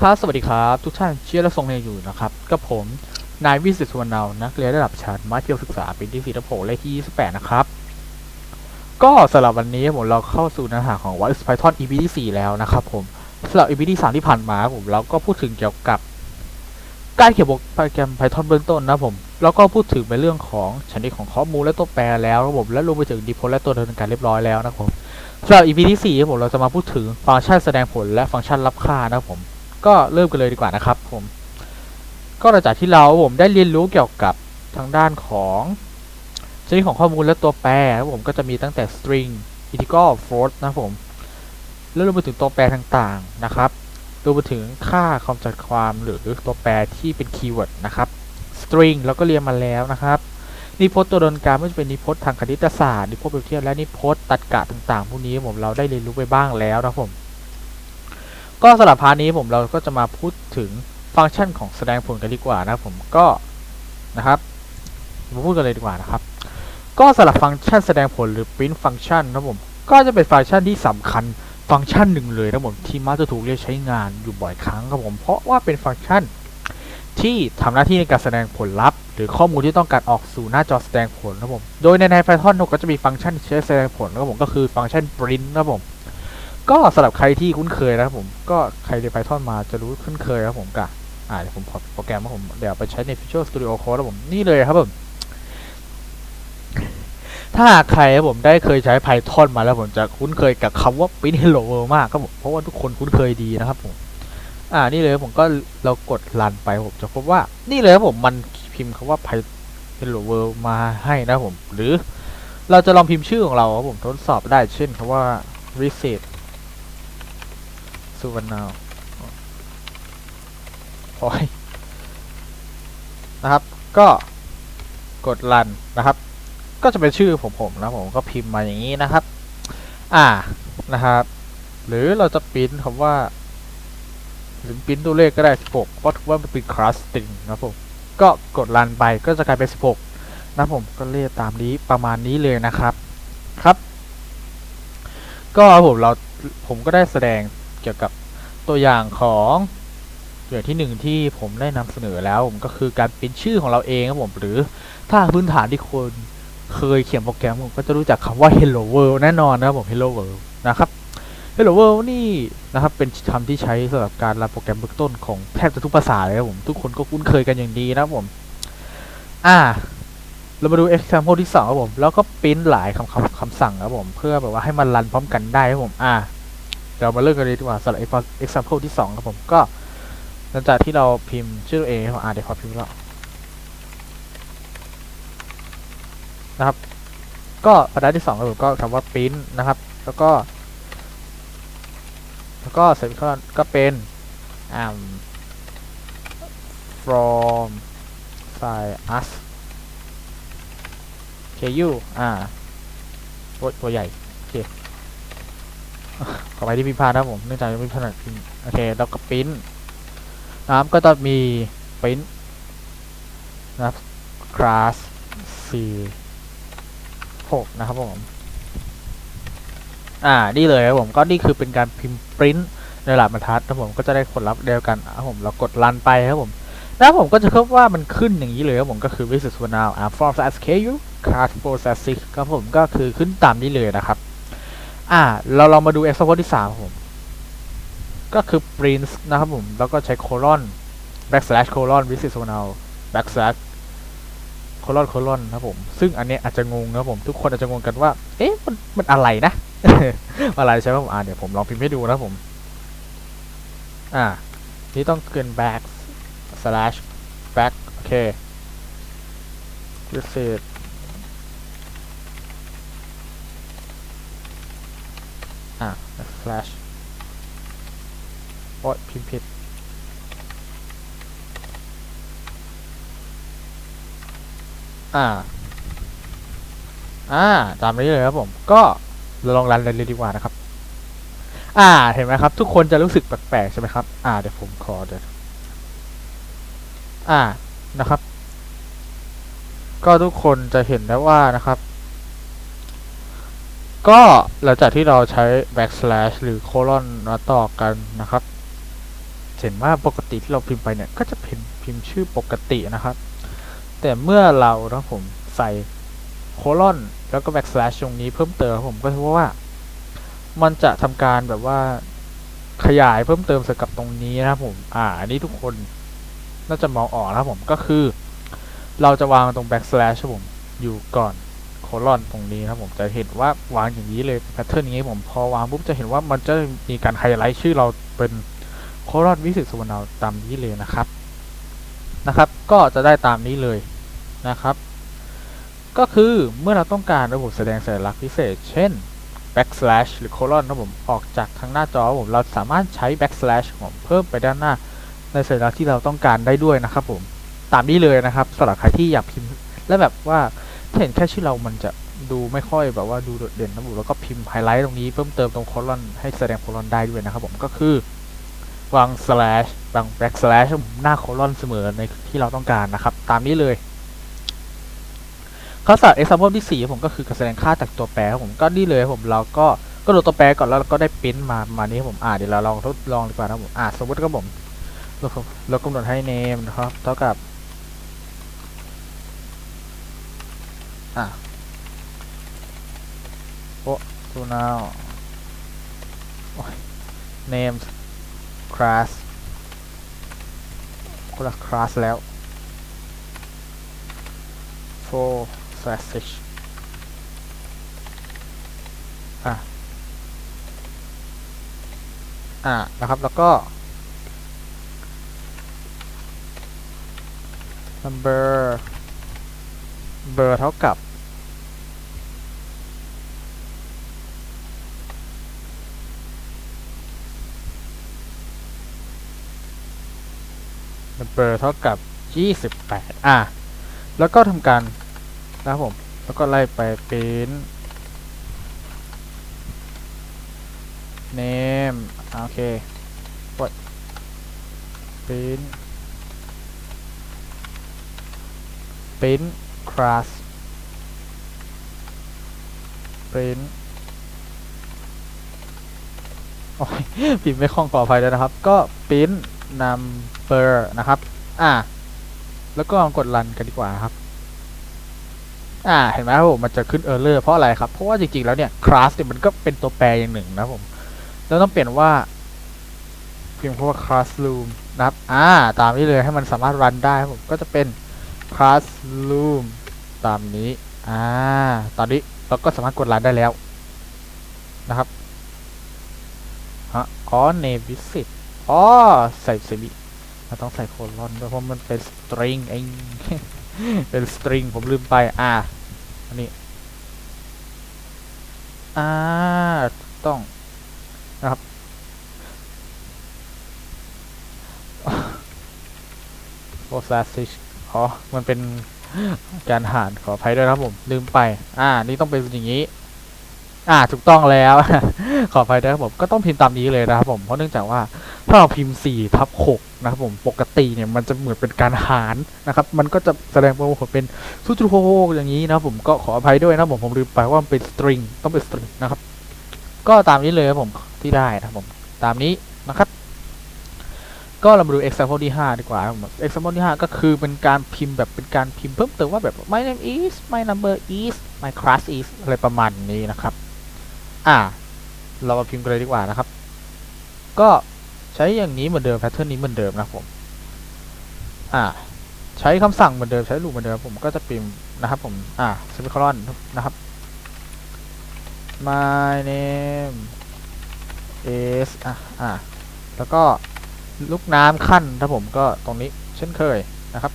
ครับสวัสดีครับ ทุกท่านเชียร์และทรงเฮอยู่นะครับกับผมนายวิสิตสุวรรณนานักเรียนระดับชั้นมัธยมศึกษาปีที่สี่ทับหกเลขที่28นะครับ ก็สำหรับวันนี้ผมเราเข้าสู่เนื้อหาของ What is Python EP ที่4แล้วนะครับผมสำหรับ EP ที่3ที่ผ่านมาผมเราก็พูดถึงเกี่ยวกับ การเขียนโปรแกรม Python เบื้องต้นนะผมแล้วก็พูดถึงในเรื่องของชนิดของข้อมูลและตัวแปรแล้วนะครับผมและรวมไปถึง default และตัวดำเนินการเรียบร้อยแล้วนะครับผมสำหรับ EP ที่4ครับผมเราจะมาพูดถึงฟังก์ชันแสดงผลและฟังก์ชันรับค่านะครับผม ก็เริ่มกันเลยดีกว่านะครับผมก็หลังจากที่เราผมได้เรียนรู้เกี่ยวกับทางด้านของชนิดของข้อมูลและตัวแปรครับผมก็จะมีตั้งแต่ string integer float นะผมแล้วรวมไปถึงตัวแปรต่างๆนะครับรวมไปถึงค่าความจำความหรือตัวแปรที่เป็นคีย์เวิร์ดนะครับ string เราก็เรียนมาแล้วนะครับนิพจน์ตัวดนการไม่ว่าจะเป็นนิพจน์ทางคณิตศาสตร์นิพจน์เปรียบเทียบและนิพจน์ตัดกะต่างๆพวกนี้ผมเราได้เรียนรู้ไปบ้างแล้วนะครับผม ก็สำหรับพาร์ทนี้ผมเราก็จะมาพูดถึงฟังก์ชันของแสดงผลกันดีกว่านะผมก็นะครับมาพูดกันเลยดีกว่านะครับ ก็สำหรับฟังก์ชันแสดงผลหรือ print function นะผมก็จะเป็นฟังก์ชันที่สำคัญฟังก์ชันหนึ่งเลยนะผมที่มักจะถูกเรียกใช้งานอยู่บ่อยครั้งครับผมเพราะว่าเป็นฟังก์ชันที่ทำหน้าที่ในการแสดงผลลัพธ์ หรือข้อมูลที่ต้องการออกสู่หน้าจอแสดงผลนะผมโดยในใน Python ก็จะมีฟังก์ชันที่ใช้แสดงผลนะผมก็คือฟังก์ชัน print นะผม ก็สำหรับใครที่คุ้นเคยนะครับผมก็ใครเรียน Python มาจะรู้คุ้นเคยครับผมกับอ่าเดี๋ยวผมขอโปรแกรมว่าผมเดี๋ยวไปใช้ใน Visual Studio Code ครับผมนี่เลยครับผมถ้าใครครับผมได้เคยใช้ Python มาแล้วผมจะคุ้นเคยกับคำว่า print hello world มากครับผมเพราะว่าทุกคนคุ้นเคยดีนะครับผมอ่านี่เลยผมก็เรากดรันไปผมจะพบว่านี่เลยครับผมมันพิมพ์คำว่า Py- hello world มาให้นะครับผม หรือเราจะลองพิมพ์ชื่อของเราครับผมทดสอบได้เช่นคำว่า reset สุวรรณาโอ้ยนะครับ ก็กดรันนะครับ ก็จะเป็นชื่อผมผมนะผมก็พิมพ์มาอย่างนี้นะครับ อ่านะครับ หรือเราจะปริ้นคำว่าหรือปริ้นตัวเลขก็ได้ 16 เพราะถือว่ามันเป็นคลาสติงนะผม ก็กดรันไปก็จะกลายเป็น 16 นะผมก็เรียกตามนี้ประมาณนี้เลยนะครับ ครับ ก็ผมเราผมก็ได้แสดง เกี่ยวกับตัวอย่างของอย่างที่หนึ่งที่ผมได้นำเสนอแล้วผมก็คือการปริ้นชื่อของเราเองครับผมหรือถ้าพื้นฐานที่คนเคยเขียนโปรแกรมผมก็จะรู้จักคำว่า hello world แน่นอนนะครับผม hello world นะครับ hello world นี่นะครับเป็นคำที่ใช้สำหรับการรันโปรแกรมเบื้องต้นของแทบจะทุกภาษาเลยครับผมทุกคนก็คุ้นเคยกันอย่างดีนะครับผมอ่าเรามาดู example ที่สองครับผม แล้วก็ปริ้นหลายคำคำคำสั่งครับผม เพื่อแบบว่าให้มันรันพร้อมกันได้ครับผม อ่า เดี๋ยวมาเริ่มกันเลยดีกว่าสำหรับ example ที่สองครับผม ก็หลังจากที่เราพิมพ์ชื่อตัวเองครับผมอ่าเดี๋ยวขอพิมพ์แล้วนะครับ ก็บรรทัดที่สองครับผมก็คำว่า print นะครับ แล้วก็ แล้วก็เสร็จก็ก็เป็น from side us ku อ่าตัวใหญ่ ขอไปที่พิมพ์พานะผมเนื่องจากยังไม่ถนัดพิมพ์โอเคแล้วก็ปิ้นนะครับก็จะมีปิ้นนะครับ class c 6นะครับผม อ่า นี่เลยครับผม ก็นี่คือเป็นการพิมพ์ปริ้นในหลักบรรทัดนะผม ก็จะได้ผลลัพธ์เดียวกันนะครับผม เรากดรันไปครับผม แล้วผมก็จะพบว่ามันขึ้นอย่างนี้เลยครับผม ก็คือ visit for now ah from SKU card processing ครับผม ก็คือขึ้นตามนี้เลยนะครับ อ่า เราลองมาดู example ที่ 3 ครับผม ก็คือ print นะครับผม แล้วก็ใช้ colon backslash colon visit for now backslash colon colon นะครับผม ซึ่งอันเนี้ยอาจจะงงนะครับผม ทุกคนอาจจะงงกันว่า เอ๊ะ มันมันอะไรนะ อะไรใช่ไหมผมอ่าเดี๋ยวผมลองพิมพ์ให้ดูนะครับผม อ่า นี่ต้องเกิน back slash back โอเค reset อะ slash โอ๊ยพิมพ์ผิด อ่า อ่า ตามนี้เลยครับผม ก็เราลองรันเลยดีกว่านะครับ อ่า เห็นไหมครับ ทุกคนจะรู้สึกแปลกๆใช่ไหมครับ อ่า เดี๋ยวผมขอเดี๋ยว อ่า นะครับ ก็ทุกคนจะเห็นได้ว่านะครับ ก็หลังจากที่เราใช้ backslash หรือ colon มาต่อกันนะครับเสเห็นว่าปกติที่เราพิมพ์ไปเนี่ย ก็จะเป็นพิมพ์ชื่อปกตินะครับ แต่เมื่อเรานะผมใส่โคลอนแล้วก็แบ็กสแลชตรงนี้เพิ่มเติมผมก็คือว่า มันจะทำการแบบว่าขยายเพิ่มเติมสกับตรงนี้นะครับผม อ่า อันนี้ทุกคนน่าจะมองออกนะครับผม ก็คือ เราจะวางตรงแบ็กสแลชครับผมอยู่ก่อน ลอนตรงนี้นะครับผมจะเห็นว่าวางอย่างนี้เลยแพทเทิร์นอย่างนี้ผมพอวางปุ๊บจะเห็นว่ามันจะมีการไฮไลท์ชื่อเราเป็นโคลอนวิสิตสุวรรณตามนี้เลยนะครับนะครับ ก็จะได้ตามนี้เลยนะครับ ก็คือเมื่อเราต้องการระบบแสดงสัญลักษณ์พิเศษ เช่น backslash หรือ colon นะผมออกจากทางหน้าจอผมเราสามารถใช้ backslash ผมเพิ่มไปด้านหน้า ในสัญลักษณ์ที่เราต้องการได้ด้วยนะครับผมตามนี้เลยนะครับสำหรับใครที่อยากพิมพ์และแบบว่า เห็นแค่ชื่อเรามันจะดูไม่ค่อยแบบว่าดูโดดเด่นนะผมแล้วก็พิมพ์ไฮไลท์ตรงนี้เพิ่มเติมตรงโคลอนให้แสดงโคลอนได้ด้วยนะครับผมก็คือวาง slash วาง backslash หน้าโคลอนเสมอในที่เราต้องการนะครับ ตามนี้เลยข้อสอบ example ที่ 4 ผมก็คือการแสดงค่าจากตัวแปรผมก็นี่เลยผมเราก็ก็ดูตัวแปรก่อนแล้วก็ได้ปริ้นมามานี้ผมอ่าเดี๋ยวเราลองทดลองดีกว่านะครับผมอ่าสมมติก็ผมเราเรากำหนดให้ name นะครับเท่ากับ อะโอ้ so now โอ้ย name class คนละ class แล้ว for slash h อะ อะ นะครับ แล้วก็ number เบอร์เท่ากับ number เท่ากับ 28 อะ แล้วก็ทำการนะครับผม แล้วก็ไล่ไปเป็น name โอเคกดเป็นเป็น class เป็นโอ้ยพิมพ์ไม่คล่องขออภัยด้วยนะครับ ก็เป็น number นะครับ อ่า แล้วก็ลองกดรันกันดีกว่าครับ อ่า เห็นไหมครับผม มันจะขึ้น error เพราะอะไรครับ เพราะว่าจริงๆ แล้วเนี่ย class เนี่ยมันก็เป็นตัวแปรอย่างหนึ่งนะผม แล้วต้องเปลี่ยนว่าเพียงเพราะว่า classroom นะครับ อ่า ตามนี้เลยให้มันสามารถรันได้ครับผม ก็จะเป็น classroom ตามนี้ อ่า ตอนนี้เราก็สามารถกดรันได้แล้วนะครับ ฮะ อ๋อ name visit อ๋อใส่สิเราต้องใส่โคลอนด้วยเพราะมันเป็น string เองเป็น string ผมลืมไป อ่าอันนี้ อ่า ต้องนะครับโ o ซาซิชอ๋อ มันเป็นการหารขออภัยด้วยนะครับผม ลืมไป อ่า นี่ต้องเป็นอย่างนี้ อ่า ถูกต้องแล้ว ขออภัยด้วยครับผม ก็ต้องพิมพ์ตามนี้เลยนะครับผม เพราะเนื่องจากว่า ถ้าเราพิมพ์4ทับ6นะครับผมปกติเนี่ยมันจะเหมือนเป็นการหารนะครับ มันก็จะแสดงว่าเป็นสุดโกอย่างนี้นะผมก็ขออภัยด้วยนะผมผมลืมไปว่ามันเป็น string ต้องเป็น string นะครับ ก็ตามนี้เลยครับผมที่ได้นะผมตามนี้นะครับ ก็เรามาดู example ที่ 5 ดีกว่า example ที่ 5 ก็คือเป็นการพิมพ์แบบเป็นการพิมพ์เพิ่มเติมว่าแบบ my name is my number is my class is อะไรประมาณนี้นะครับ อ่า เรามาพิมพ์กันเลยดีกว่านะครับ ก็ ใช้อย่างนี้เหมือนเดิม pattern นี้เหมือนเดิมนะครับผม อ่า ใช้คำสั่งเหมือนเดิมใช้ลูปเหมือนเดิมผมก็จะพิมพ์นะครับผม อ่า semicolon นะครับ my name is อะอ่าแล้วก็ลูกน้ำขั้นถ้าผมก็ตรงนี้เช่นเคยนะครับ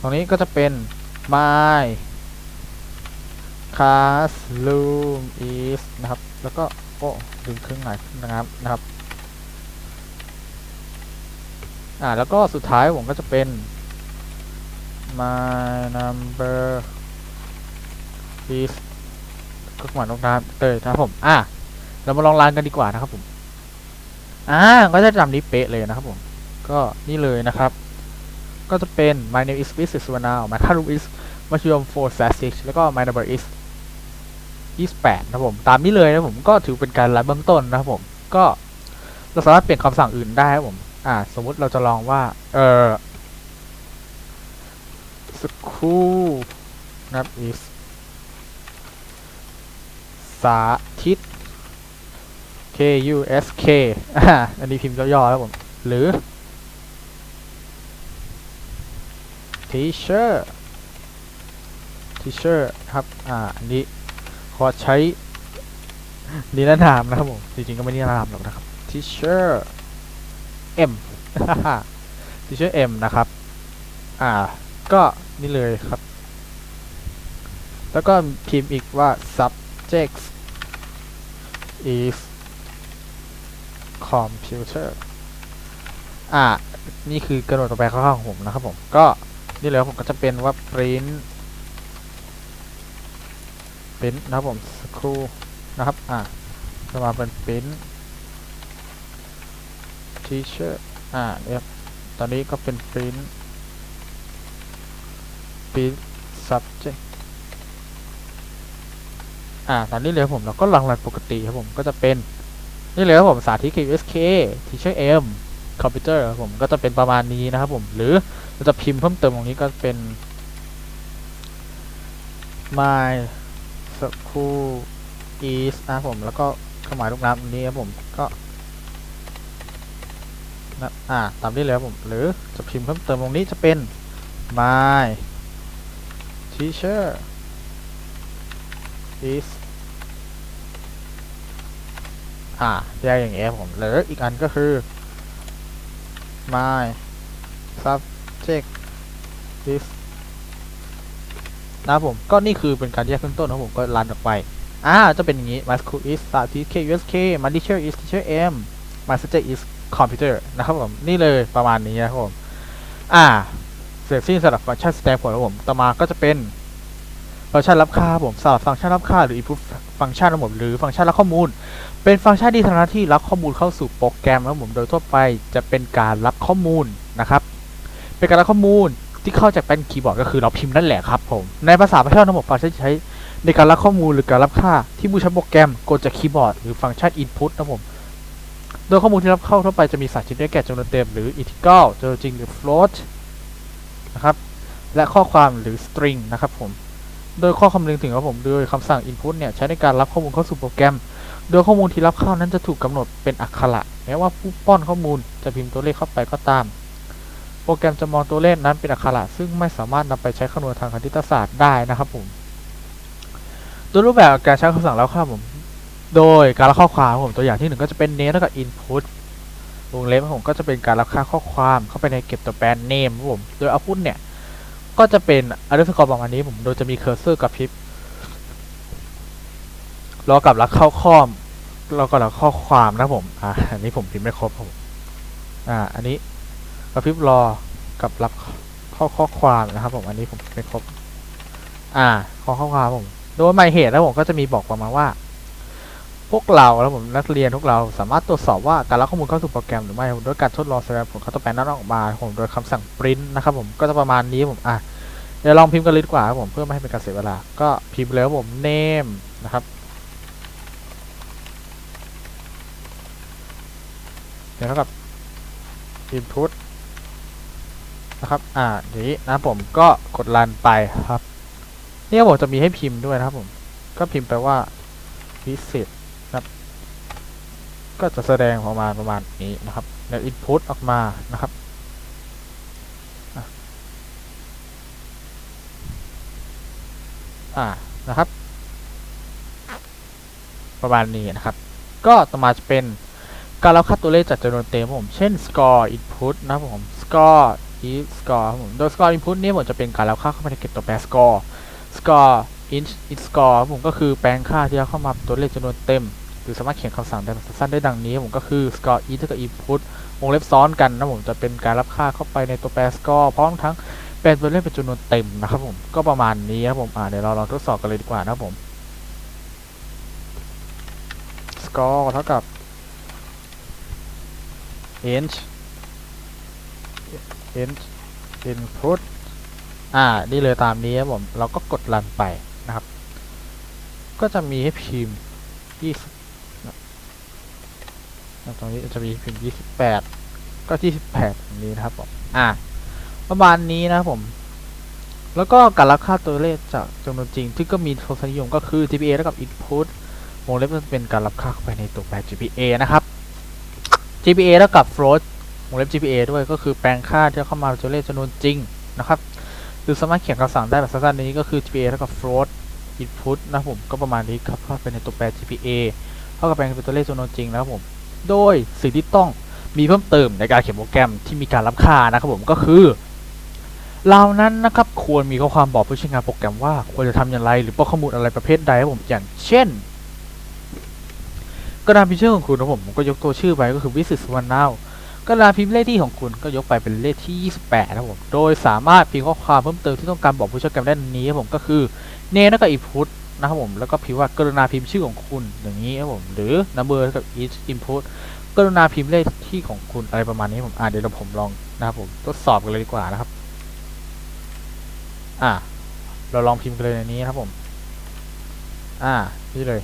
ตรงนี้ก็จะเป็น my classroom is นะครับ แล้วก็ โอ้ดึงเครื่องหมายนะครับนะครับ อ่าแล้วก็สุดท้ายผมก็จะเป็น my number is ก็หมายลูกน้ำเตยนะครับผม อ่าเรามาลองรันกันดีกว่านะครับผมอ่าก็จะจำนี้เป๊ะเลยนะครับผม ก็นี่เลยนะครับ ก็จะเป็น my name is w i s i s w a n a w my room is m a t h e m 4 slash 6แล้วก็ my number is 28นะผมตามนี้เลยนะผมก็ถือเป็นการรันเบื้องต้นนะครับผมก็เราสามารถเปลี่ยนคำสั่งอื่นได้ครับผม อ่า สมมุติเราจะลองว่า เออสกูนะครับ is สาธิต K U S K อ่า อันนี้พิมพ์ย่อๆแล้วผม หรือ teacher teacher ครับ อ่า อันนี้ อใช้นิรนามนะครับผม จริงๆก็ไม่นิรนามหรอกนะครับ teacher M teacher M นะครับ อ่า ก็นี่เลยครับ แล้วก็พิมพ์อีกว่า subject is computer อ่า นี่คือกระโดดต่อไปข้างๆของผมนะครับผม ก็นี่เลยครับผมก็จะเป็นว่า print print นะครับผมสักครู่นะครับอ่าจะมาเป็น print teacher อ่าเนี่ยตอนนี้ก็เป็น print print subject อ่าตอนนี้เลยครับผมเราก็ลังรันปกติครับผมก็จะเป็นนี่เลยครับผมสาธิต k s k Teacher M Computer ครับผมก็จะเป็นประมาณนี้นะครับผมหรือเราจะพิมพ์เพิ่มเติมตรงนี้ก็เป็น my school is นะผมแล้วก็เครื่องหมายลูกน้ำตรงนี้ครับผมก็นะอ่าตามนี้เลยครับผมหรือจะพิมพ์เพิ่มเติมตรงนี้จะเป็น my teacher is อ่าแยกอย่างเงี้ยผมหรืออีกอันก็คือ my subject is นะครับผมก็นี่คือเป็นการแยกขึ้นต้นนะผมก็รันออกไปอ่าจะเป็นอย่างนี้ my school is start k usk my teacher is teacher m my subject is computer นะครับผมนี่เลยประมาณนี้นะครับผมอ่าเสร็จสิ้นสำหรับฟังก์ชัน stamp ผลครับผมต่อมาก็จะเป็นฟังก์ชันรับค่าผมสำหรับฟังก์ชันรับค่าหรือ input ฟังก์ชันนะครับผมหรือฟังก์ชันรับข้อมูล เป็นฟังก์ชันที่ทำหน้าที่รับข้อมูลเข้าสู่โปรแกรมนะครับผมโดยทั่วไปจะเป็นการรับข้อมูลนะครับ เป็นการรับข้อมูล ที่เข้าจากแป้นคีย์บอร์ดก็คือเราพิมพ์นั่นแหละครับผมในภาษาพาชั่นระบบฟังก์ชันใช้ ในการรับข้อมูลหรือการรับค่า ที่ผู้ใช้โปรแกรมกดจากคีย์บอร์ดหรือฟังก์ชัน input นะผมโดยข้อมูลที่รับเข้าทั่วไปจะมีสารชิ้นได้แก่จำนวนเต็มหรือ integral จำนวนจริงหรือ float นะครับและข้อความหรือ string นะครับผมโดยข้อคำนึงถึงครับผมโดยคำสั่ง input เนี่ยใช้ในการรับข้อมูลเข้าสู่โปรแกรม โดยข้อมูลที่รับเข้านั้นจะถูกกำหนดเป็นอักขระแม้ว่าผู้ป้อนข้อมูลจะพิมพ์ตัวเลขเข้าไปก็ตาม โปรแกรมจะมองตัวเลขนั้นเป็นอักขระซึ่งไม่สามารถนำไปใช้คำนวณทางคณิตศาสตร์ได้นะครับผมโดยรูปแบบการใช้คำสั่งแล้วครับผม โดยการรับข้อความผมตัวอย่างที่หนึ่งก็จะเป็น name เท่ากับ input วงเล็บผมก็จะเป็นการรับค่าข้อความเข้าไปในเก็บตัวแปร name ครับผม โดย output เนี่ย ก็จะเป็น underscore ประมาณนี้ผมโดยจะมี cursor กับพริบรอกับรับเข้าข้อมรอกับรับข้อความนะผมอ่าอันนี้ผมพิมพ์ไม่ครบครับผมอ่าอันนี้ กระพริบรอกับรับข้อข้อความนะครับผมอันนี้ผมไม่ครบ อ่า ข้อข้อความผม โดยหมายเหตุแล้วผมก็จะมีบอกประมาณว่า พวกเราแล้วผมนักเรียนพวกเราสามารถตรวจสอบว่าการรับข้อมูลเข้าสู่โปรแกรมหรือไม่ด้วยการทดลองแสดงผลคัตเตอร์แปลนั้นออกมาผมโดยคำสั่ง print นะครับผมก็จะประมาณนี้ผมอะเดี๋ยวลองพิมพ์กันเลยดีกว่าครับผมเพื่อไม่ให้เป็นการเสียเวลา ก็พิมพ์เลยครับผม name นะครับเดี๋ยวเท่ากับ input นะครับ อ่าอย่างนี้นะผมก็กดรันไปครับเนี่ยผมจะมีให้พิมพ์ด้วยนะครับผม ก็พิมพ์ไปว่า visit นะครับ ก็จะแสดงประมาณประมาณนี้นะครับ แล้ว input ออกมานะครับอ่านะครับ ประมาณนี้นะครับ ก็ต่อมาจะเป็นการรับค่าตัวเลขจากจำนวนเต็มผม เช่น score input นะครับผม score is score ครับผมโดย score input นี้ผมจะเป็นการรับค่าเข้าไปในเก็บตัวแปร score score int int score ครับผมก็คือแปลงค่าที่เอาเข้ามาเป็นตัวเลขจำนวนเต็ม หรือสามารถเขียนคำสั่งได้สั้นได้ดังนี้ผมก็คือ score int เท่ากับ input วงเล็บซ้อนกันนะผมจะเป็นการรับค่าเข้าไปในตัวแปร score พร้อมทั้งแปลงตัวเลขเป็นจำนวนเต็มนะครับผมก็ประมาณนี้ครับผมอ่าเดี๋ยวเราลองทดสอบกันเลยดีกว่านะครับผม score เท่ากับ int int input อ่า นี่เลยตามนี้ครับผม เราก็กดรันไปนะครับ ก็จะมีให้พิมพ์20แล้วตรงนี้จะมีพิมพ์ยี่สิบแปดก็ยี่สิบแปดตรงนี้นะครับผมอ่า ประมาณนี้นะครับผม แล้วก็การรับค่าตัวเลขจากจำนวนจริง ที่ก็มีทศนิยมก็คือ GPA เท่ากับ input วงเล็บมันเป็นการรับค่าเข้าไปในตัวแปร GPA นะครับ GPA เท่ากับ float วงเล็บ GPA ด้วยก็คือแปลงค่าที่เข้ามาเป็นตัวเลขจำนวนจริงนะครับหรือสามารถเขียนคำสั่งได้แบบสั้นๆนี้ก็คือ GPA เท่ากับ float input นะครับผมก็ประมาณนี้ครับเข้าไปในตัวแปร GPA เท่ากับแปลงเป็นตัวเลขจำนวนจริงนะครับผม โดยสิ่งที่ต้องมีเพิ่มเติมในการเขียนโปรแกรมที่มีการรับค่านะครับผมก็คือเรานั้นนะครับควรมีข้อความบอกผู้ใช้งานโปรแกรมว่าควรจะทำอย่างไรหรือป้อข้อมูลอะไรประเภทใดครับผมอย่างเช่น กระดานพิมพ์ชื่อของคุณนะผมก็ยกตัวชื่อไปก็คือวิสิตสุวรรณนาว กระดาพิมพ์เลขที่ของคุณก็ยกไปเป็นเลขที่ 28 นะครับผม โดยสามารถพิมพ์ข้อความเพิ่มเติมที่ต้องการบอกผู้ใช้โปรแกรมได้นี้ครับผมก็คือเนแล้วก็ input นะครับผม แล้วก็พิมพ์ว่ากรุณาพิมพ์ชื่อของคุณอย่างนี้ครับผม หรือ number เท่ากับ each input กรุณาพิมพ์เลขที่ของคุณอะไรประมาณนี้ผมอ่าเดี๋ยวเราผมลองนะครับผมทดสอบกันเลยดีกว่านะครับ อ่า เราลองพิมพ์กันเลยในนี้นะครับผม อ่า นี่เลย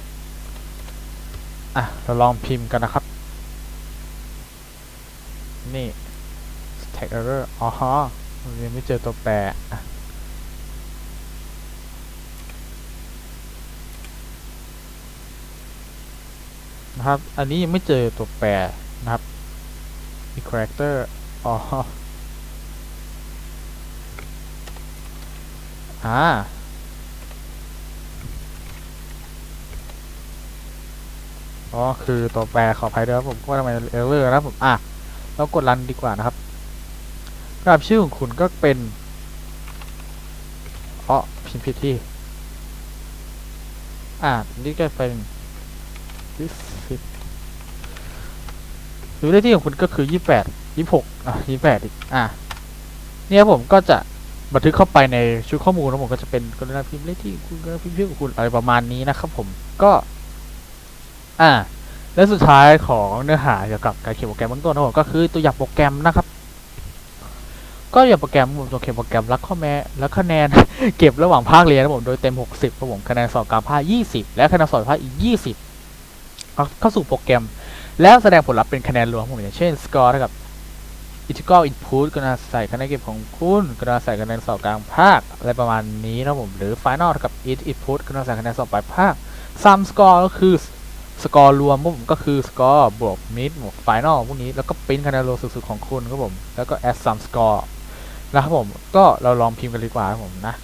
อะเราลองพิมพ์กันนะครับ นี่ tag error อ๋อฮะมันยังไม่เจอตัวแปรนะครับ อันนี้ยังไม่เจอตัวแปรนะครับ มี character อ๋ออ่าอ๋อ คือตัวแปรขออภัยด้วยครับผมว่าทำไมเอร์เลอร์นะครับผม อะ เรากดรันดีกว่านะครับกราบชื่อของคุณก็เป็นอ๋อพิมพ์ผิดที่ อ่านี่ก็เป็น this fit หรือเลขที่ของคุณก็คือยี่แปดยี่หกอะยี่แปดอีกอะเนี่ยผมก็จะบันทึกเข้าไปในชุดข้อมูลแล้วผมก็จะเป็นกรณาพิมพ์เลขที่คุณกรณาพิมพ์ชื่อของคุณอะไรประมาณนี้นะครับผมก็ อ่า และสุดท้ายของเนื้อหาเกี่ยวกับการเขียนโปรแกรมเบื้องต้นนะผมก็คือตัวอย่างโปรแกรมนะครับ ก็อย่างโปรแกรมผมจะเขียนโปรแกรมรับข้อแม้และคะแนน เก็บระหว่างภาคเรียนนะผมโดยเต็ม 60ครับผมคะแนนสอบกลางภาค 20 และคะแนนสอบภาคอีก 20เอาเข้าสู่โปรแกรม แล้วแสดงผลลัพธ์เป็นคะแนนรวมผมอย่างเช่นสกอร์เท่ากับ integral input ก็น่าใส่คะแนนเก็บของคุณก็น่าใส่คะแนนสอบกลางภาคอะไรประมาณนี้นะผมหรือ final เท่ากับ it input ก็น่าใส่คะแนนสอบปลายภาค sum score ก็คือ สกอร์รวมครับผมก็คือสกอร์บวก mid บวก final พวกนี้แล้วก็ปริ้นคะแนนรวมสุดๆของคุณครับผมแล้วก็ add sum score นะครับผมก็เราลองพิมพ์กันดีกว่าครับผมนะ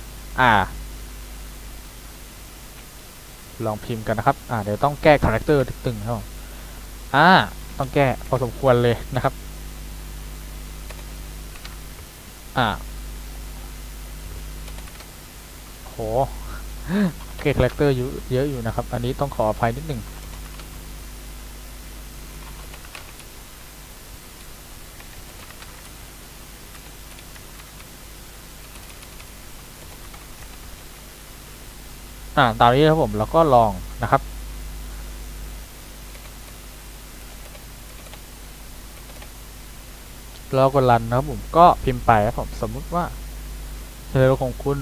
อ่า ลองพิมพ์กันนะครับ อ่าเดี๋ยวต้องแก้คาแรคเตอร์ตึงๆครับผมอ่า ต้องแก้พอสมควรเลยนะครับ อ่าโหเกคาแรคเตอร์เยอะอยู่นะครับ อันนี้ต้องขออภัยนิดหนึ่ง อ่าตามนี้ครับผมแล้วก็ลองนะครับ แล้วก็รันนะครับผมก็พิมพ์ไปครับผมสมมุติว่าเทเลของคุณ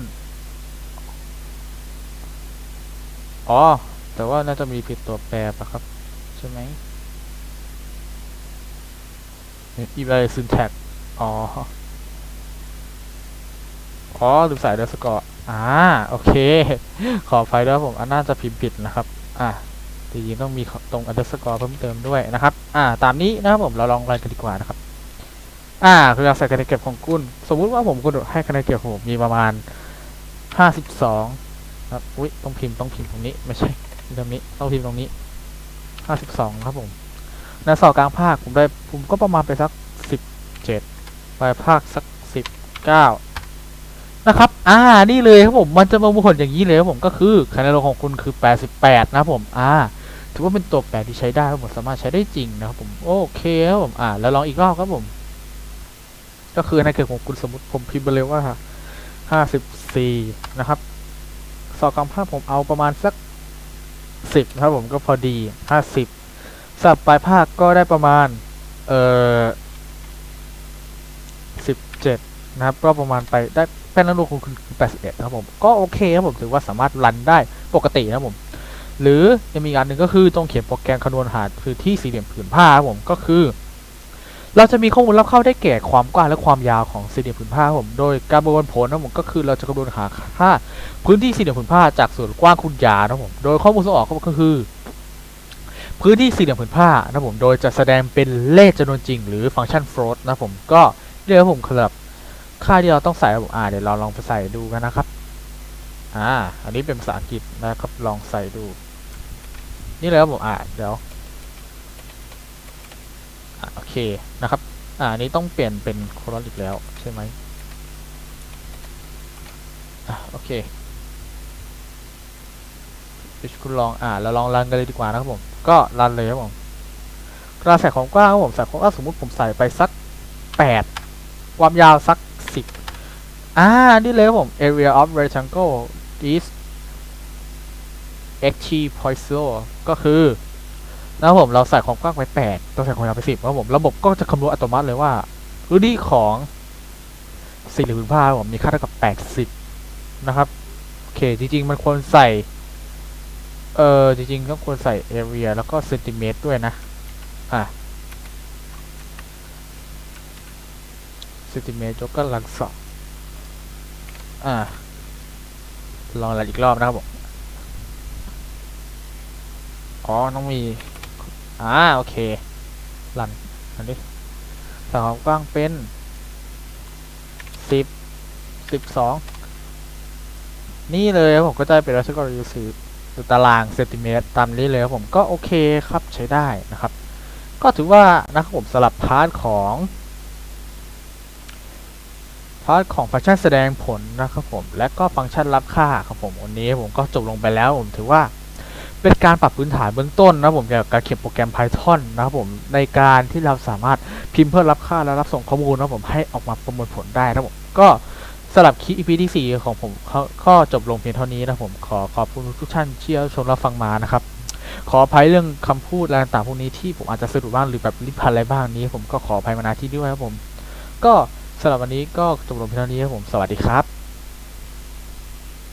อ๋อ แต่ว่าน่าจะมีผิดตัวแปรปะครับ ใช่ไหมอีเวลซินแท็กอ๋อ อ๋อลืมใส่เดอร์สกอร์ อ่าโอเค ขออภัยด้วยผมอันน่าจะพิมพ์ผิดนะครับ อ่าจริงๆต้องมีตรงอันเดอร์สกอร์เพิ่มเติมด้วยนะครับ อ่า ตามนี้นะครับผมเราลองรันกันดีกว่านะครับ อ่าคือเราใส่คะแนนเก็บของคุณ สมมุติว่าผมกดให้คะแนนเก็บของผมมีประมาณห้าสิบสองครับ อุ้ยต้องพิมพ์ต้องพิมพ์ตรงนี้ไม่ใช่ตรงนี้ต้องพิมพ์ตรงนี้ห้าสิบสองครับผม ในสอบกลางภาคผมได้ผมก็ประมาณไปสักสิบเจ็ดปลายภาคสักสิบเก้า นะครับ อ่า นี่เลยครับผม มันจะมาผลอย่างนี้เลยครับผม ก็คือคะแนนรวมของคุณคือแปดสิบแปดนะครับผม อ่า ถือว่าเป็นตัวแปรที่ใช้ได้ครับผม สามารถใช้ได้จริงนะครับผม โอเคครับผม อ่า แล้วลองอีกรอบครับผม ก็คือในเกิดของคุณสมมติผมพิมพ์ไปเลยว่าห้าสิบสี่นะครับ สอบกลางภาคผมเอาประมาณสักสิบครับผมก็พอดีห้าสิบสับปลายภาคก็ได้ประมาณ เอ่อสิบเจ็ดนะครับ ก็ประมาณไปได้ แป้นน้ำนักของคุณแปดสิบเอ็ดครับผมก็โอเคครับผมถือว่าสามารถรันได้ปกตินะครับผม หรือยังมีอีกอันหนึ่งก็คือต้องเขียนโปรแกรมคำนวณหาพื้นที่สี่เหลี่ยมผืนผ้าครับผมก็คือ เราจะมีข้อมูลรับเข้าได้แก่ความกว้างและความยาวของสี่เหลี่ยมผืนผ้าครับผมโดยการประมวลผลนะผมก็คือเราจะคำนวณหาค่าพื้นที่สี่เหลี่ยมผืนผ้าจากส่วนกว้างคูณยาวนะผมโดยข้อมูลส่งออกก็คือพื้นที่สี่เหลี่ยมผืนผ้านะผม โดยจะแสดงเป็นเลขจำนวนจริงหรือฟังก์ชัน float นะผม ก็เดี๋ยวผมครับ ค่าที่เราต้องใส่รับผมอ่าเดี๋ยวเราลองไปใส่ดูกันนะครับ อ่า อันนี้เป็นภาษาอังกฤษนะครับ ลองใส่ดู นี่เลยครับผมอ่าเดี๋ยวอ่าโอเคนะครับ อ่านี้ต้องเปลี่ยนเป็นโคลอนอีกแล้วใช่ไหมอ่าโอเคเดี๋ยวคุณลองอ่าเราลองรันกันเลยดีกว่านะครับผม ก็รันเลยครับผมกระใส่ของกว้างครับผมใส่ของกว้างสมมติผมใส่ไปสักแปดความยาวสัก สิบอ่า นี่เลยผม area of rectangle is x t p o i s o ก็คือนะผมเราใส่ความกว้างไป8เราใส่ความยาวไป10ครับผม ระบบก็จะคำนวณอัตโนมัติเลยว่าพื้นที่ของสี่เหลี่ยมผืนผ้าผมมีค่าเท่ากับ80นะครับ โอเค จริง ๆ มันควรใส่ เออจริงๆก็ควรใส่ area แล้วก็เซนติเมตรด้วยนะ อะ เซนติเมตรยกกำลังสองอ่า ลองรันอีกรอบนะครับผม อ๋อ ต้องมี อ่า โอเครันอันนี้สความกว้างเป็นสิบสิบสอง นี่เลยผมก็จะเป็นรัชกรยูสีตารางเซนติเมตรตามนี้เลยครับผมก็โอเคครับใช้ได้นะครับ ก็ถือว่านะครับผมสลับพาร์ทของ พาร์ทของฟังก์ชันแสดงผลนะครับผม และก็ฟังก์ชันรับค่าครับผมวันนี้ผมก็จบลงไปแล้วผมถือว่าเป็นการปรับพื้นฐานเบื้องต้นนะผมเกี่ยวกับการเขียนโปรแกรม Python นะครับผมในการที่เราสามารถพิมพ์เพื่อรับค่าและรับส่งข้อมูลนะผมให้ออกมาประมวลผลได้นะผมก็สำหรับคลิป EP ที่ 4 ของผมก็จบลงเพียงเท่านี้นะผมขอขอบคุณทุกท่านที่รับชมรับฟังมานะครับขออภัยเรื่องคำพูดอะไรต่างพวกนี้ที่ผมอาจจะสะดุดบ้างหรือแบบริบพันอะไรบ้างนี้ ผมก็ขออภัยมาณที่นี้ด้วยครับผม ก็ สำหรับวันนี้ก็จบลงเพียงเท่านี้ครับผม สวัสดีครับ